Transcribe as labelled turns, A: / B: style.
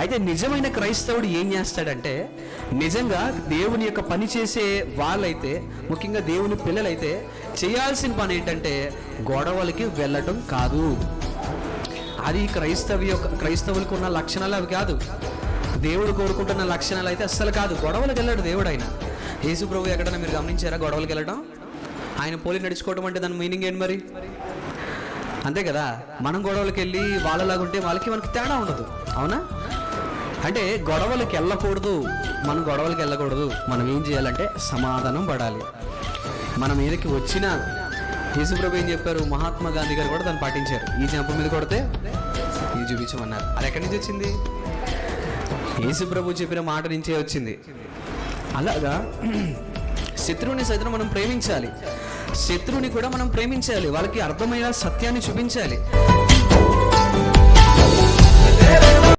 A: అయితే నిజమైన క్రైస్తవుడు ఏం చేస్తాడంటే నిజంగా దేవుని యొక్క పని చేసే వాళ్ళైతే ముఖ్యంగా దేవుని పిల్లలైతే చేయాల్సిన పని ఏంటంటే గొడవలకి వెళ్ళటం కాదు. అది క్రైస్తవ యొక్క క్రైస్తవులకు ఉన్న లక్షణాలు అవి కాదు. దేవుడు కోరుకుంటున్న లక్షణాలు అయితే అస్సలు కాదు. గొడవలకు వెళ్ళాడు దేవుడు ఆయన యేసు ప్రభు ఎక్కడైనా మీరు గమనించారా గొడవలకు వెళ్ళడం? ఆయన పోలి నడుచుకోవడం అంటే దాని మీనింగ్ ఏంటి మరి? అంతే కదా? మనం గొడవలకు వెళ్ళి వాళ్ళలాగా ఉంటే వాళ్ళకి మనకి తేడా ఉండదు. అవునా? అంటే గొడవలకు వెళ్ళకూడదు. మనం గొడవలకు వెళ్ళకూడదు. మనం ఏం చేయాలంటే సమాధానం పడాలి. మన మీదకి వచ్చిన యేసుప్రభు ఏం చెప్పారు? మహాత్మా గాంధీ గారు కూడా దాన్ని పాటించారు. ఈ చెంప మీద కొడితే ఇది చూపించమన్నారు. అది ఎక్కడి నుంచి వచ్చింది? యేసుప్రభు చెప్పిన మాట నుంచే వచ్చింది. అలాగా? శత్రువుని సైతం మనం ప్రేమించాలి. శత్రువుని కూడా మనం ప్రేమించాలి. వాళ్ళకి అర్థమయ్యేలా సత్యాన్ని చూపించాలి.